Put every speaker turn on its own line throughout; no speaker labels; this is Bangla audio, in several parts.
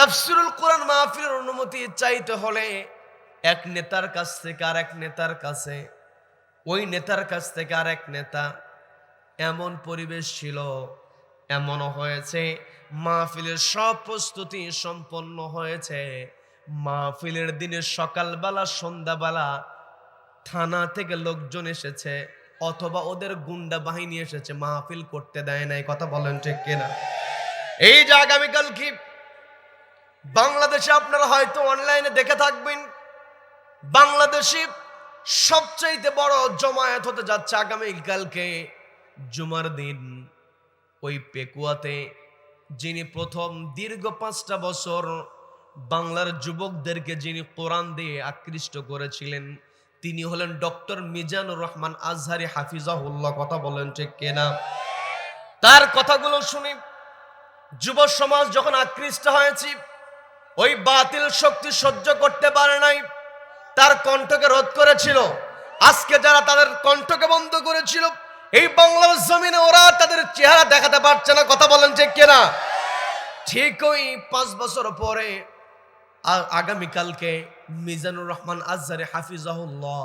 তাফসিরুল কোরআন মাহফিলের অনুমতি চাইতে হলে এক নেতার কাছ থেকে আর এক নেতার কাছে, ওই নেতার কাছ থেকে আর এক নেতা, এমন পরিবেশ ছিল, এমনও হয়েছে, মাহফিলের সব প্রস্তুতি সম্পন্ন হয়েছে, মাহফিলের দিনে সকালবেলা, সন্ধ্যাবেলা থানা থেকে লোকজন এসেছে, অথবা ওদের গুন্ডা বাহিনী এসেছে, মাহফিল করতে দেয় নাই, কথা বলেন ঠিক কিনা? এই যে আগামীকাল কি বাংলাদেশে আপনারা হয়তো অনলাইনে দেখে থাকবেন, বাংলাদেশে সবচাইতে বড় জমায়েত হতে যাচ্ছে আগামীকালকে জুমার দিন। ওই পেকুয়াতে যিনি প্রথম দীর্ঘ পাঁচটা বছর বাংলার যুবকদেরকে যিনি কোরআন দিয়ে আকৃষ্ট করেছিলেন, তিনি হলেন ডক্টর মিজানুর রহমান আজহারি হাফিজাহুল্লাহ। কথা বলেন ঠিক কেনা? তার কথাগুলো শুনি। যুব সমাজ যখন আকৃষ্ট হয়েছি ওই বাতিল শক্তি সহ্য করতে পারে নাই। তার কণ্ঠকে রোধ করেছিল। আজকে যারা তাদের কণ্ঠকে বন্ধ করেছিল, এই বাংলার জমিনে ওরা তাদের চেহারা দেখাতে পারছে না, কথা বলেন যে কেনা? ঠিক ওই পাঁচ বছর পরে আগামীকালকে মিজানুর রহমান আজহারে হাফিজাহুল্লাহ,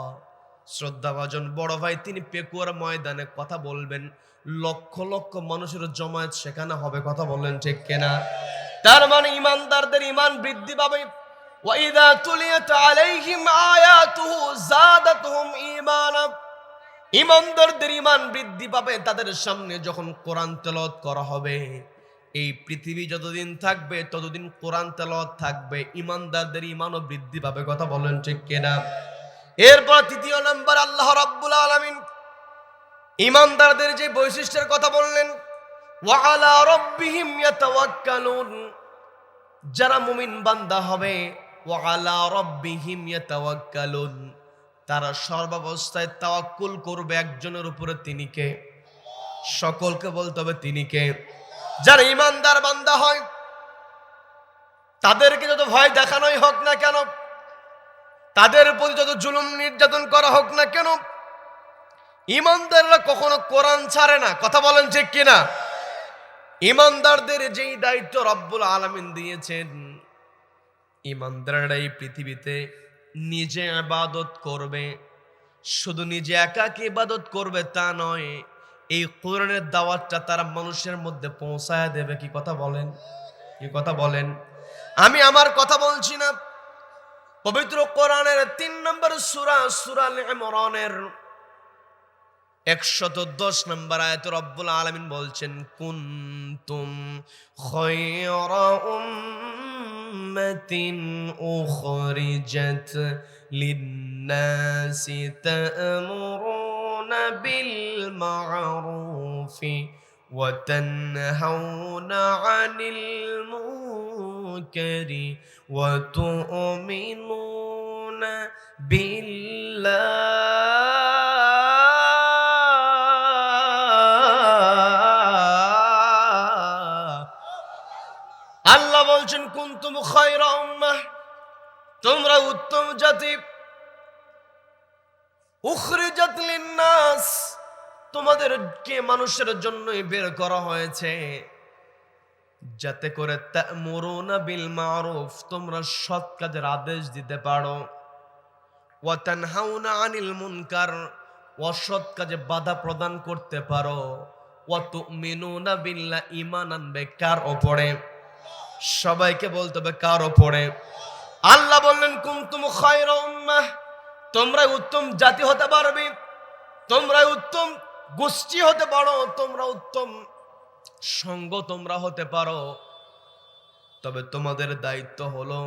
শ্রদ্ধাভাজন বড় ভাই, তিনি পেকুয়ার ময়দানে কথা বলবেন। লক্ষ লক্ষ মানুষের জমায়েত সেখানে হবে, কথা বললেন ঠিক কেনা? তার মানে ইমানদারদের ইমান বৃদ্ধি পাবে وَإِذَا تُلِيَتْ عَلَيْهِمْ آيَاتُهُ زَادَتْهُمْ إِيمَانًا ইমানদারদের ইমান বৃদ্ধি পাবে তাদের সামনে যখন কোরআন তেলত করা হবে এই পৃথিবী যতদিন থাকবে ততদিন কোরআন তেলত থাকবে ইমানদারদের ইমানও বৃদ্ধি পাবে কথা বলেন ঠিক কিনা এরপর তৃতীয় নম্বর আল্লাহ রাব্বুল আলামিন ইমানদারদের যে বৈশিষ্ট্যের কথা বললেন যারা মুমিন বান্দা হবে তারা সর্বাবস্থায় তাওয়াক্কুল করবে একজনের উপরে তিনি কে? সকলকে বলতে হবে তিনি কে? যারা ইমানদার বান্দা হয়, তাদেরকে যত ভয় দেখানোই হোক না কেন, তাদের প্রতি যত জুলুম নির্যাতন করা হোক না কেন, ইমানদাররা কখনো কোরআন ছাড়ে না। কথা বলেন ঠিক কিনা? ইমানদারদের যেই দায়িত্ব রব্বুল আলামিন দিয়েছেন ইমানদাররা এই পৃথিবীতে নিজে আবাদত করবে। শুধু নিজে একাকে ইবাদত করবে তা নয়, এই কোরআনের দাওয়াতটা তারা মানুষের মধ্যে পৌঁছায় দেবে। কি কথা বলেন? কি কথা বলেন? আমি আমার কথা বলছি না। পবিত্র কোরআনের তিন নম্বর সুরা সুরা ইমরানের একশত দশ নম্বর আয়ত রব্বুল আলমিন বলছেন কুন্তুম খয়রা উম্মাতিন উখরিজাত লিন্নাসি তা'মুরুনা বিল মা'রুফি وتنهون عن المنكر وتؤمنون بالله তোমরা উত্তম জাতি। উখরিজাত লিন্নাস, তোমাদেরকে মানুষের জন্যই বের করা হয়েছে। যাতে করে বিল মারুফ, তোমরা সৎ কাজের আদেশ দিতে পারো। ওয়া তানহাউনা আনিল মুনকার, অসৎ কাজে বাধা প্রদান করতে পারো। ওয়া তুমিনুনা বিল্লাহ, ঈমান আনবে কার ওপরে? সবাইকে বলতে হবে কার ওপরে? আল্লাহ বললেন, কুনতুম খায়রা তোমরা উত্তম জাতি হতে পারবে তোমরা উত্তম গোষ্ঠী হতে পারো, তোমরা উত্তম সঙ্গ তোমরা হতে পারো। তবে তোমাদের দায়িত্ব হলো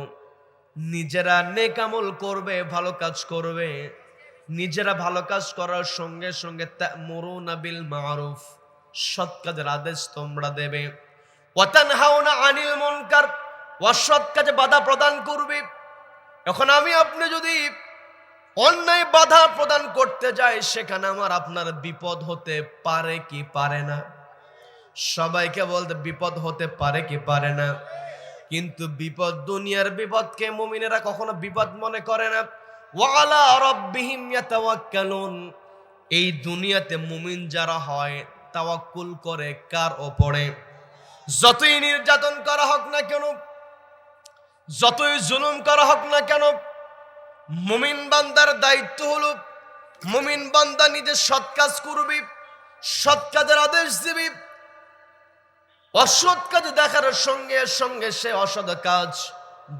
নিজেরা নেকামল করবে, ভালো কাজ করবে। নিজেরা ভালো কাজ করার সঙ্গে সঙ্গে মরুনা বিল মারুফ, সৎ কাজের আদেশ তোমরা দেবে। ওয়াতানহাউনা আনিল মুনকার অসৎ কাজে বাধা প্রদান করবে। এখন আমি আপনি যদি অন্যায় বাধা প্রদান করতে যাই, সেখানে আমার আপনার বিপদ হতে পারে কি পারে না? সবাইকে বলতে বিপদ হতে পারে কি পারে না। কিন্তু বিপদ, দুনিয়ার বিপদকে মুমিনেরা কখনো বিপদ মনে করে না। ওয়ালা রব্বিহিম ইয়াতাওয়াক্কালুন। এই দুনিয়াতে মুমিন যারা হয়, তাওয়াক্কুল করে কার ওপরে? যতই নির্যাতন করা হোক না কেন, যতই জুলুম করা হোক না কেন, মুমিন বান্দার দায়িত্ব হলো, মুমিন বান্দা নিজে সৎ কাজ করবি, সৎ কাজের আদেশ দিবি। অসৎ কাজ দেখার সঙ্গে সঙ্গে সে অসৎ কাজ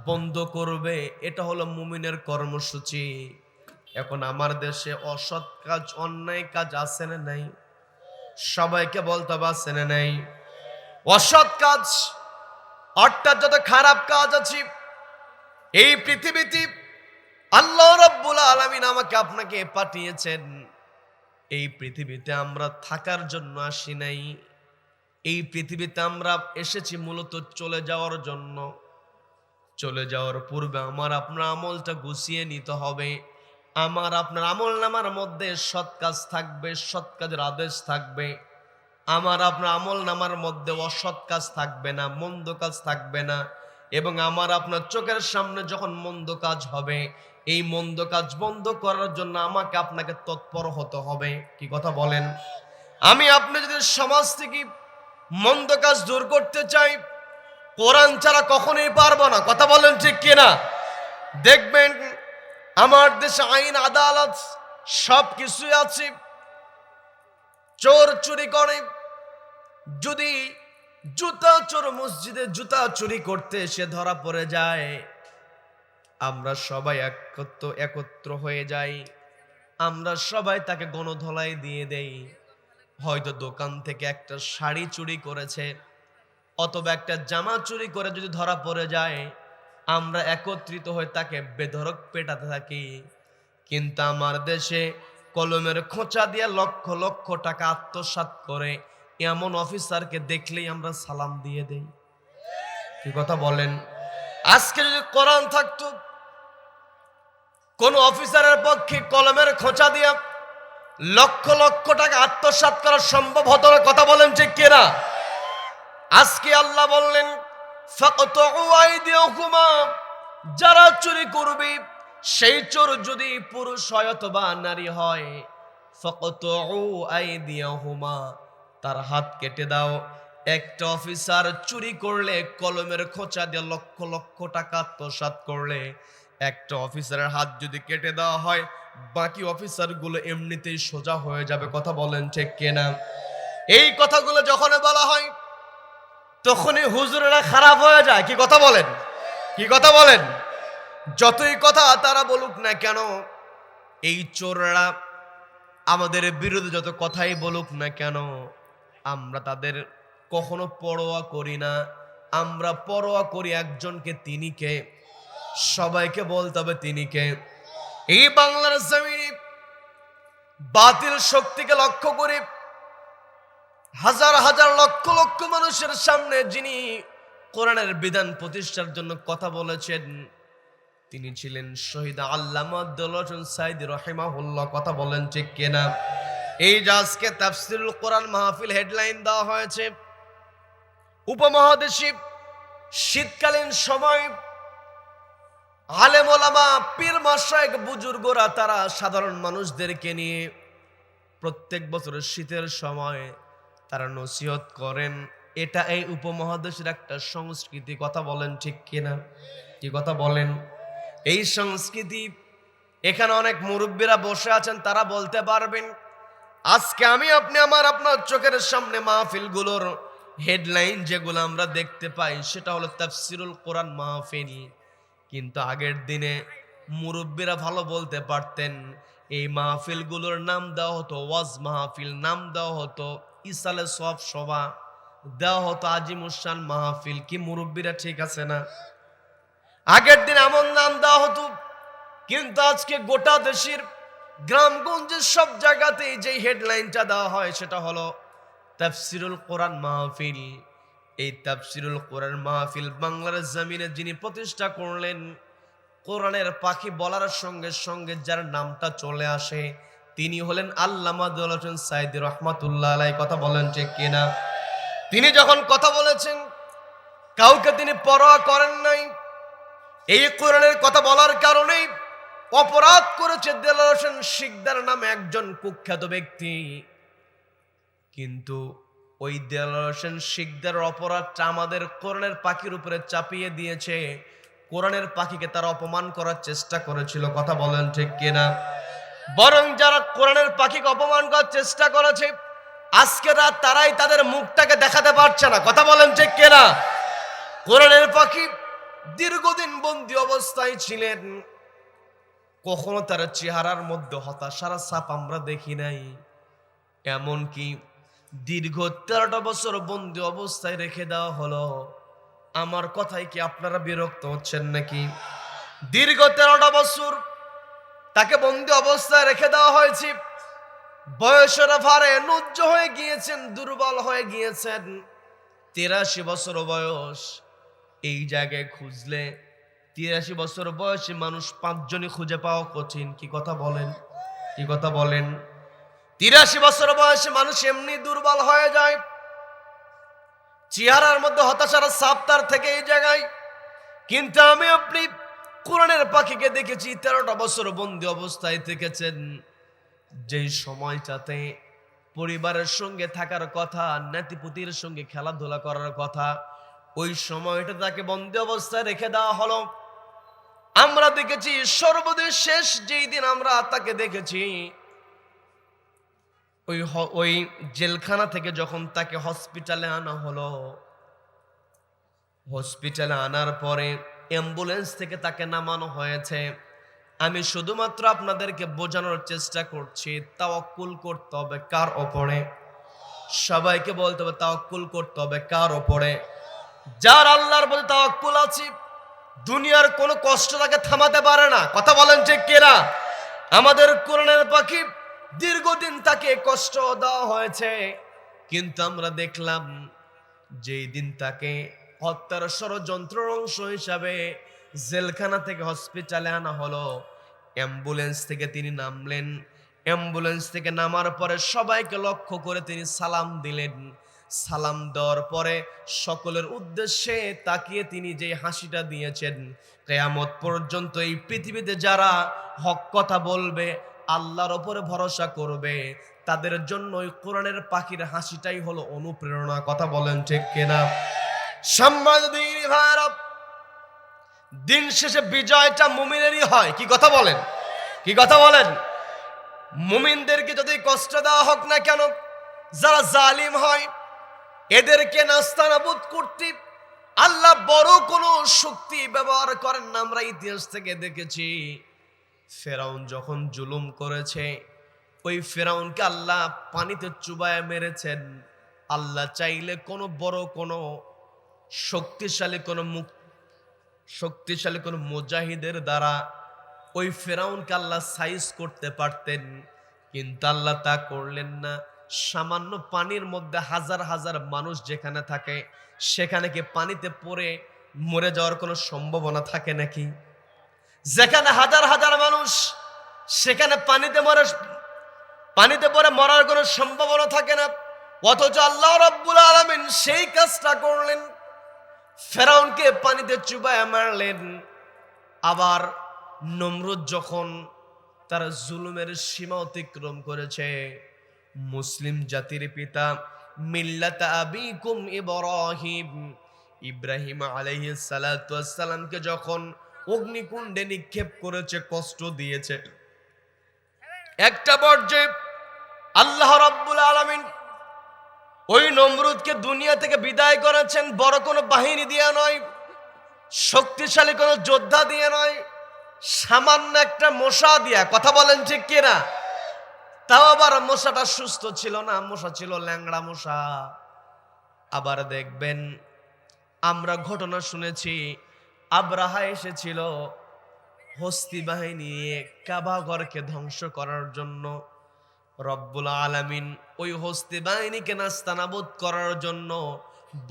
বন্ধ করবে। এটা হলো মুমিনের কর্মসূচি। এখন আমার দেশে অসৎ কাজ, অন্যায় কাজ আছে না নাই? সবাইকে বলতে আছে না নাই? অসৎ কাজ, অর্থাৎ যত খারাপ কাজ আছে, এই পৃথিবীতে আল্লাহ রাব্বুল আলামিন আমাকে আপনাকে পাঠিয়েছেন। এই পৃথিবীতে আমরা থাকার জন্য আসি নাই। এই পৃথিবীতে আমরা এসেছি মূলত চলে যাওয়ার জন্য। চলে যাওয়ার পূর্বে আমার আপনার আমলটা গুছিয়ে নিতে হবে। আমার আপনার আমল নামার মধ্যে সৎ কাজ থাকবে, সৎ কাজের আদেশ থাকবে। আমার আপনার আমল নামার মধ্যে অসৎ কাজ থাকবে না, মন্দ কাজ থাকবে না এবং আমার আপনার চোখের সামনে যখন মন্দ কাজ হবে, এই মন্দ কাজ বন্ধ করার জন্য আমাকে আপনাকে তৎপর হতে হবে। কি কথা বলেন? আমি আপনি যদি সমাজ থেকে মন্দ কাজ দূর করতে চাই, কোরআন ছাড়া কখনোই পারব না। কথা বলেন ঠিক কিনা? দেখবেন আমার দেশে আইন, আদালত সব কিছুই আছে। চোর চুরি করে যদি জুতা চোর মসজিদে জুতা চুরি করতে এসে ধরা পড়ে যায়, আমরা সবাই একত্র একত্র হয়ে যাই। আমরা সবাই তাকে গণধলাই দিয়ে দেই। হয়তো দোকান থেকে একটা শাড়ি চুরি করেছে, অথবা একটা জামা চুরি করে যদি ধরা পড়ে যায়, আমরা একত্রিত হয়ে তাকে বেধরক পেটাতে থাকি। কিন্তু আমার দেশে কলমের খোঁচা দিয়ে লক্ষ লক্ষ টাকা আত্মসাৎ করে এমন অফিসারকে দেখলেই আমরা সালাম দিয়ে দেই। কি কথা বলেন? আজকে যদি কোরআন থাকতো, কোন অফিসারের পক্ষে কলমের খোঁচা দিয়া লক্ষ লক্ষ টাকা আত্মসাৎ করা সম্ভব হতো না, কথা বলেন ঠিক কিনা? আজকে আল্লাহ বললেন যারা চুরি করবে, সেই চোর যদি পুরুষ হয় অথবা নারী হয় ফকত আই দিয়া আইদিয়াহুমা। তার হাত কেটে দাও। একটা অফিসার চুরি করলে কলমের খোঁচা দিয়ে লক্ষ লক্ষ টাকা আত্মসাৎ করলে। একটা অফিসারের হাত যদি কেটে দেওয়া হয়, বাকি অফিসারগুলো এমনিতেই সোজা হয়ে যাবে। কথা বলেন ঠিক কিনা? এই কথাগুলো যখন বলা হয়, তখনই হুজুরেরা খারাপ হয়ে যায়। কি কথা বলেন? কি কথা বলেন? যতই কথা তারা বলুক না কেন, এই চোররা আমাদের বিরুদ্ধে যত কথাই বলুক না কেন আমরা তাদের কখনো পরোয়া করি না। আমরা পরোয়া করি একজনকে তিনি কে সবাইকে বলতে হবে তিনি কে এই বাংলার জমিনে বাতিল শক্তিকে লক্ষ্য করে হাজার হাজার লক্ষ লক্ষ মানুষের সামনে যিনি কোরআনের বিধান প্রতিষ্ঠার জন্য কথা বলেছেন, তিনি ছিলেন শহীদ দৌলতন সাইদ রহিমাহুল্লাহ। কথা বলেন ঠিক কিনা? এই যে আজকে তাফসিরুল কোরআন মাহফিল হেডলাইন দেওয়া হয়েছে। উপমহাদেশী শীতকালীন সময় আলেম ওলামা পীর মাসায়েক বুজুর্গরা তারা সাধারণ মানুষদেরকে নিয়ে প্রত্যেক বছরের শীতের সময় তারা নসিহত করেন। এটা এই উপমহাদেশের একটা সংস্কৃতি, কথা বলেন ঠিক কিনা? কি কথা বলেন? এই সংস্কৃতি, এখানে অনেক মুরব্বীরা বসে আছেন, তারা বলতে পারবেন আজকে আমি আপনি আমার আপনার চোখের সামনে মাহফিলগুলোর হেডলাইন যেগুলো আমরা দেখতে পাই, সেটা হলো তাফসিরুল কোরআন মাহফিল। কিন্তু আগের দিনে মুরব্বীরা ভালো বলতে পারতেন, এই মাহফিলগুলোর নাম দেওয়া হতো, ওয়াজ মাহফিল নাম দেওয়া হতো ইসালে সব সভা দেওয়া হতো আজিমুসান মাহফিল। কি মুরব্বীরা ঠিক আছে না? আগের দিন এমন নাম দেওয়া হতো, কিন্তু আজকে গোটা দেশের গ্রামগঞ্জের সব জায়গাতেই যে হেডলাইনটা দেওয়া হয় সেটা হলো, তাফসিরুল কোরআন মাহফিল। এই তাফসিরুল কোরআন মাহফিল বাংলার জমিনে যিনি প্রতিষ্ঠা করলেন, কোরআনের পাখি বলার সঙ্গে সঙ্গে যার নামটা চলে আসে, তিনি হলেন আল্লামা দৌলতন সাইদ রহমাতুল্লাহ আলাই কথা বলেন যে কিনা? তিনি যখন কথা বলেছেন, কাউকে তিনি পরোয়া করেন নাই। এই কোরআনের কথা বলার কারণেই অপরাধ করেছে দেলার হোসেন শিকদার নামে একজন কুখ্যাত ব্যক্তি। কিন্তু ওই দেলার হোসেন শিকদার অপরাধটা আমাদের কোরআনের পাখির উপরে চাপিয়ে দিয়েছে। কোরআনের পাখিকে তারা অপমান করার চেষ্টা করেছিল, কথা বলেন ঠিক কিনা? বরং যারা কোরআনের পাখিকে অপমান করার চেষ্টা করেছে, আজকে রাত তারাই তাদের মুখটাকে দেখাতে পারছে না, কথা বলেন ঠিক কিনা? কোরআনের পাখি দীর্ঘদিন বন্দি অবস্থায় ছিলেন। কখনো তার চেহারার মধ্যে হতাশার ছাপ আমরা দেখি নাই। এমনকি দীর্ঘ তেরোটা বছর বন্দি অবস্থায় রেখে দেওয়া হলো। আমার কথায় কি আপনারা বিরক্ত হচ্ছেন নাকি? দীর্ঘ তেরোটা বছর তাকে বন্দি অবস্থায় রেখে দেওয়া হয়েছে। বয়সের ভারে নুজ্জ হয়ে গিয়েছেন, দুর্বল হয়ে গিয়েছেন। তিরাশি বছর বয়স, এই জায়গায় খুঁজলে তিরাশি বছর বয়সে মানুষ পাঁচজনই খুঁজে পাওয়া কঠিন। কি কথা বলেন? কি কথা বলেন? তিরাশি বছর বয়সে মানুষ এমনি দুর্বল হয়ে যায়। চেহারার মধ্যে হতাশার সাপ তার থেকে এই জায়গায়। কিন্তু আমি আপনি কোরআনের পাখিকে দেখেছি, তেরোটা বছর বন্দি অবস্থায় থেকেছেন। যেই সময়টাতে পরিবারের সঙ্গে থাকার কথা, নাতিপুতির সঙ্গে খেলাধুলা করার কথা, ওই সময়টা তাকে বন্দি অবস্থায় রেখে দেওয়া হলো। আমরা দেখেছি সর্বদেশ শেষ যেই দিন আমরা তাকে দেখেছি, ওই ওই জেলখানা থেকে যখন তাকে হসপিটালে আনা হলো, হসপিটালে আনার পরে অ্যাম্বুলেন্স থেকে তাকে নামানো হয়েছে। আমি শুধুমাত্র আপনাদেরকে বোঝানোর চেষ্টা করছি, তাওয়াক্কুল করতে হবে কার ওপরে? সবাইকে বলতে হবে তাওয়াক্কুল করতে হবে কার ওপরে? যার আল্লাহর প্রতি তাওয়াক্কুল আছে দুনিয়ার কোনো কষ্ট তাকে থামাতে পারে না। কথা বলেন যে কেরা আমাদের কোরআনের পাখি দীর্ঘদিন তাকে কষ্ট দেওয়া হয়েছে। কিন্তু আমরা দেখলাম যেই দিন তাকে হত্যার ষড়যন্ত্রের অংশ হিসাবে জেলখানা থেকে হসপিটালে আনা হলো। অ্যাম্বুলেন্স থেকে তিনি নামলেন। অ্যাম্বুলেন্স থেকে নামার পরে সবাইকে লক্ষ্য করে তিনি সালাম দিলেন। সালাম দেওয়ার পরে সকলের উদ্দেশ্যে তাকিয়ে তিনি যে হাসিটা দিয়েছেন, কেয়ামত পর্যন্ত এই পৃথিবীতে যারা হক কথা বলবে, আল্লাহর ওপরে ভরসা করবে, তাদের জন্য ওই কোরআনের পাখির হাসিটাই হলো অনুপ্রেরণা। কথা বলেন ঠিক কিনা? সম্মান দিন দিন শেষে বিজয়টা মুমিনেরই হয়। কি কথা বলেন? কি কথা বলেন? মুমিনদেরকে যদি কষ্ট দেওয়া হোক না কেন, যারা জালিম হয় এদেরকে নাস্তানাবুদ করতে আল্লাহ বড় কোনো শক্তি ব্যবহার করেন না আমরা ইতিহাস থেকে দেখেছি। ফেরাউন যখন জুলুম করেছে, ওই ফেরাউনকে আল্লাহ পানিতে চুবায় মেরেছেন। আল্লাহ চাইলে কোনো বড় কোনো শক্তিশালী কোনো মুখ, শক্তিশালী কোনো মুজাহিদের দ্বারা ওই ফেরাউনকে আল্লাহ সাইজ করতে পারতেন, কিন্তু আল্লাহ তা করলেন না। সামান্য পানির মধ্যে হাজার হাজার মানুষ যেখানে থাকে, সেখানে কি পানিতে পড়ে মরে যাওয়ার কোনো সম্ভাবনা থাকে নাকি? যেখানে হাজার হাজার মানুষ, সেখানে পানিতে মরে, পানিতে পড়ে মরার কোনো সম্ভাবনা থাকে না। অথচ আল্লাহ রব্বুল আলমিন সেই কাজটা করলেন। ফেরাউনকে পানিতে চুবায় মারলেন। আবার নমরুদ যখন তার জুলুমের সীমা অতিক্রম করেছে মুসলিম জাতির পিতা মিল্লাত আবিকুম ইব্রাহিম। ইব্রাহিম আলাইহিস সালাতু সালামকে যখন অগ্নিকুণ্ডে নিক্ষেপ করেছে, কষ্ট দিয়েছে। একটা পর্যায়ে আল্লাহ রাব্বুল আলামিন ওই নমরুদকে দুনিয়া থেকে বিদায় করেছেন, বড় কোনো বাহিনী দিয়ে নয়, শক্তিশালী কোনো যোদ্ধা দিয়ে নয়, সামান্য একটা মশা দিয়া। কথা বলেন ঠিক কিনা? তাও আবার মশাটা সুস্থ ছিল না, মশা ছিল ল্যাংড়া মশা। আবার দেখবেন, আমরা ঘটনা শুনেছি, আব্রাহা এসেছিল হস্তি বাহিনী নিয়ে কাবাঘরকে ধ্বংস করার জন্য। রব্বুল আলামিন ওই হস্তি বাহিনীকে নাস্তানাবোধ করার জন্য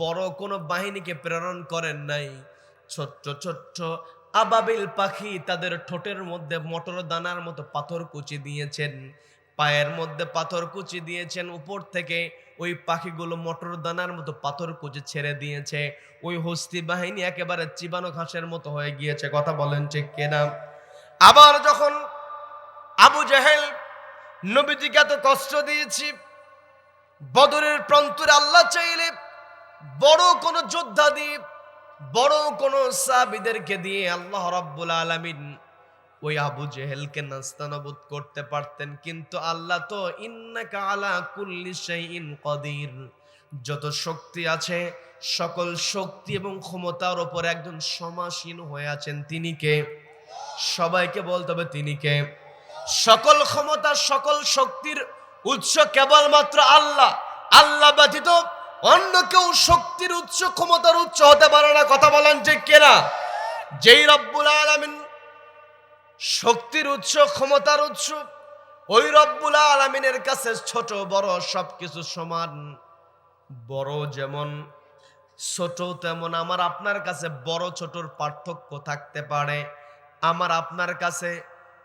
বড় কোনো বাহিনীকে প্রেরণ করেন নাই। ছোট্ট ছোট্ট আবাবিল পাখি তাদের ঠোঁটের মধ্যে মটর দানার মতো পাথর কুচি দিয়েছেন। পায়ের মধ্যে পাথর কুচি দিয়েছেন, উপর থেকে ওই পাখিগুলো মটর দানার মতো পাথর কুচি ছেড়ে দিয়েছে। ওই হস্তি বাহিনী একেবারে চিবানো ঘাসের মতো হয়ে গিয়েছে, কথা বলেন ঠিক কেনা? আবার যখন আবু জাহেল নবীজিকে এত কষ্ট দিয়েছি, বদরের প্রান্তরে আল্লাহ চাইলে বড় কোনো যোদ্ধা দিয়ে, বড় কোনো সাবিদেরকে দিয়ে আল্লাহ রাব্বুল আলামিন ওই আবু জেহেলকে নাস্তানাবুদ করতে পারতেন, কিন্তু আল্লাহ তো ইন্নাকা আলা কুল্লি শাইইন কদির। যত শক্তি আছে, সকল শক্তি এবং ক্ষমতার ওপর একজন সমাসীন হয়ে আছেন, তিনি কে? সবাইকে বলতে হবে তিনি কে? সকল ক্ষমতা সকল শক্তির উৎস কেবলমাত্র আল্লাহ। আল্লাহ ব্যতীত অন্য কেউ শক্তির উৎস, ক্ষমতার উৎস হতে পারে না। কথা বলেন যে কেনা? যেই রব্বুল আলামিন শক্তির উৎস, ক্ষমতার উৎস। ওই রব্বুল আলামিনের কাছে ছোট, বড়, সবকিছু সমান। বড় যেমন, ছোট তেমন আমার আপনার কাছে বড়, ছোটর পার্থক্য থাকতে পারে। আমার আপনার কাছে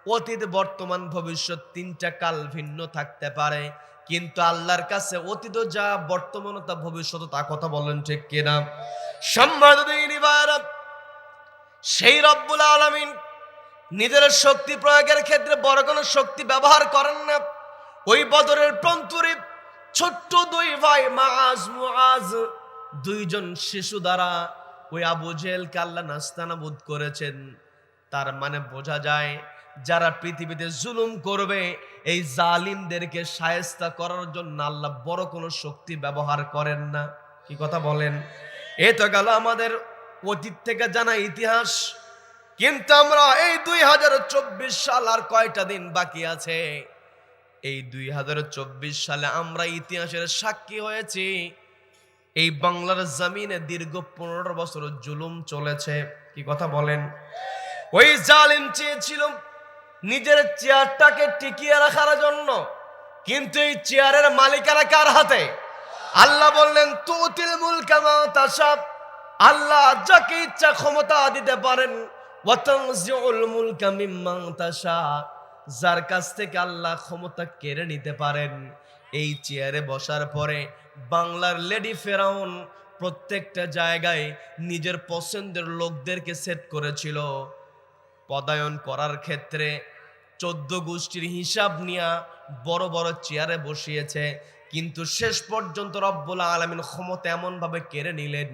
অতীত, বর্তমান, ভবিষ্যৎ তিনটা কাল ভিন্ন থাকতে পারে। কিন্তু আল্লাহর কাছে অতীত যা, বর্তমান তা, ভবিষ্যৎ তা কথা বলেন ঠিক কিনা? সম্মান সেই রব্বুল আলামিন নিজের শক্তি প্রয়োগের ক্ষেত্রে বড় কোনো শক্তি ব্যবহার করেন না। ওই বদরের প্রান্তরে ছোট্ট দুই ভাই মাজ মুআজ, দুইজন শিশু দ্বারা ওই আবু জেহেলকে আল্লাহ নাস্তানাবুদ করেছেন। তার মানে বোঝা যায় যারা পৃথিবীতে জুলুম করবে, এই জালিমদেরকে সায়স্তা করার জন্য আল্লাহ বড় কোনো শক্তি ব্যবহার করেন না। কি কথা বলেন? এ তো গেল আমাদের অতীত থেকে জানা ইতিহাস। কিন্তু আমরা এই দুই হাজার চব্বিশ সাল আর কয়টা দিন বাকি আছে? এই দুই হাজার চব্বিশ সালে আমরা ইতিহাসের সাক্ষী হয়েছি। এই বাংলার জমিনে দীর্ঘ পনেরো বছর জুলুম চলেছে। কি কথা বলেন? ওই জালিম চেয়েছিল নিজের চেয়ারটাকে টিকিয়ে রাখার জন্য। কিন্তু এই চেয়ারের মালিকারা কার হাতে? আল্লাহ বললেন, তুতিল মুল কামা তাসাব আল্লাহ যাকে ইচ্ছা ক্ষমতা দিতে পারেন যার কাছ থেকে আল্লাহ ক্ষমতা কেড়ে নিতে পারেন। এই চেয়ারে বসার পরে বাংলার লেডি ফেরাউন প্রত্যেকটা জায়গায় নিজের পছন্দের লোকদেরকে সেট করেছিল। পদায়ন করার ক্ষেত্রে চোদ্দ গোষ্ঠীর হিসাব নিয়ে বড় বড় চেয়ারে বসিয়েছে, কিন্তু শেষ পর্যন্ত রব্বুল আলমিন ক্ষমতা এমনভাবে কেড়ে নিলেন।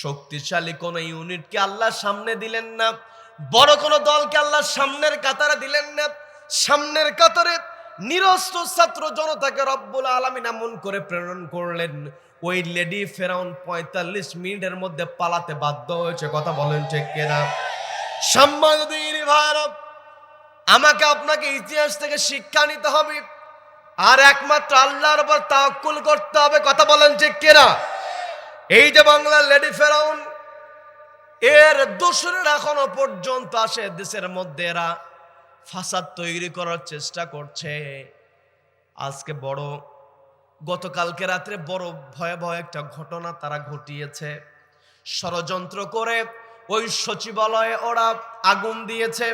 শক্তিশালী কোনো ইউনিটকে আল্লাহ সামনে দিলেন না বড় কোনো দলকে আল্লাহ সামনের কাতারে দিলেন না, সামনের কাতারে নিরস্ত্র ছাত্র জনতাকে রব্বুল আলমিন এমন করে প্রেরণ করলেন, ওই লেডি ফেরাউন পঁয়তাল্লিশ মিনিটের মধ্যে পালাতে বাধ্য হয়েছে, কথা বলেন ঠিক কেনা? সম্মানদিনী আমাকে আপনাকে ইতিহাস থেকে শিক্ষা নিতে হবে, আর একমাত্র আল্লাহর উপর তাওয়াক্কুল করতে হবে, কথা বলেন যে কেনা? এই যে বাংলার লেডি ফেরাউন এর দোসরের এখনও পর্যন্ত আসে দেশের মধ্যে এরা ফাসাদ তৈরি করার চেষ্টা করছে। আজকে বড়, গতকালকে রাত্রে বড় ভয়াবহ একটা ঘটনা তারা ঘটিয়েছে। ষড়যন্ত্র করে ওই সচিবালয়ে ওরা আগুন দিয়েছে।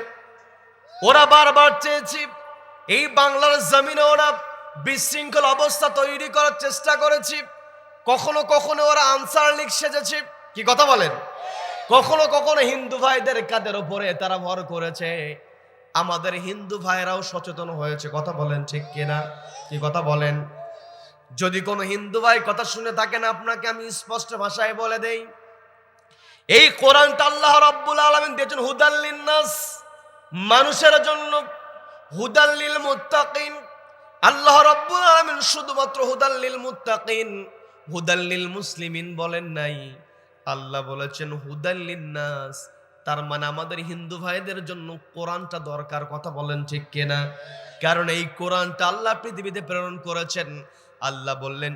ওরা বারবার চেয়েছি, এই বাংলার জমিনে ওরা বিশৃঙ্খল অবস্থা তৈরি করার চেষ্টা করেছি। কখনো কখনো ওরা আনসার লিগ সেজেছি। কি কথা বলেন? কখনো কখনো হিন্দু ভাইদের কাদের উপরে তারা ভর করেছে? আমাদের হিন্দু ভাইরাও সচেতন হয়েছে। কথা বলেন ঠিক কিনা? কি কথা বলেন? যদি কোনো হিন্দু ভাই কথা শুনে থাকেন, আপনাকে আমি স্পষ্ট ভাষায় বলে দেই। এই কোরআনটা আল্লাহ রাব্বুল আলামিন দিয়েছেন হুদাল্লিন নাস মানুষের জন্য হুদাল্লিল মুত্তাকিন। আল্লাহ রাব্বুল আলামিন শুধুমাত্র হুদাল্লিল মুত্তাকিন হুদাল্লিল মুসলিমিন বলেন নাই। আল্লাহ বলেছেন হুদাল্লিন নাস তার মানে আমাদের হিন্দু ভাইদের জন্য কোরআনটা দরকার, কথা বলেন ঠিক কিনা? কারণ এই কোরআনটা আল্লাহ পৃথিবীতে প্রেরণ করেছেন। আল্লাহ বললেন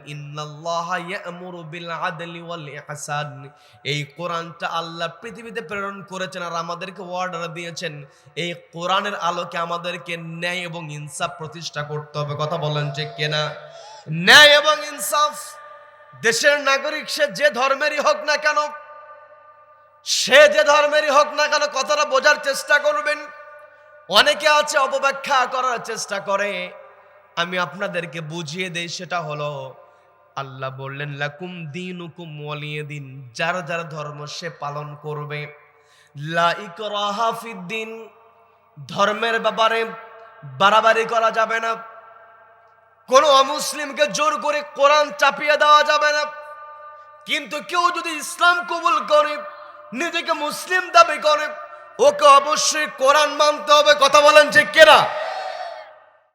এই কোরআনটা আল্লাহ পৃথিবীতে প্রেরণ করেছেন আর আমাদেরকে অর্ডার দিয়েছেন। এই কোরআনের আলোকে আমাদেরকে ন্যায় এবং ইনসাফ প্রতিষ্ঠা করতে হবে, কথা বলেন ঠিক কিনা? ন্যায় এবং ইনসাফ দেশের নাগরিক, সে যে ধর্মেরই হোক না কেন, সে যে ধর্মেরই হোক না কেন কথাটা বোঝার চেষ্টা করবেন। অনেকে আছে অপব্যাখ্যা করার চেষ্টা করে। আমি আপনাদেরকে বুঝিয়ে দেই, সেটা হলো, আল্লাহ বললেন, লাকুম দিন হুকুম ওয়ালিয়ে দিন যার যার ধর্ম সে পালন করবে। লা ইকরাহা ফিদ্দিন ধর্মের ব্যাপারে বাড়াবাড়ি করা যাবে না। কোনো অমুসলিমকে জোর করে কোরআন চাপিয়ে দেওয়া যাবে না। কিন্তু কেউ যদি ইসলাম কবুল করে, নিজেকে মুসলিম দাবি করে, ওকে অবশ্যই কোরআন মানতে হবে। কথা বলেন যে কেরা